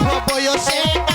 বয়সে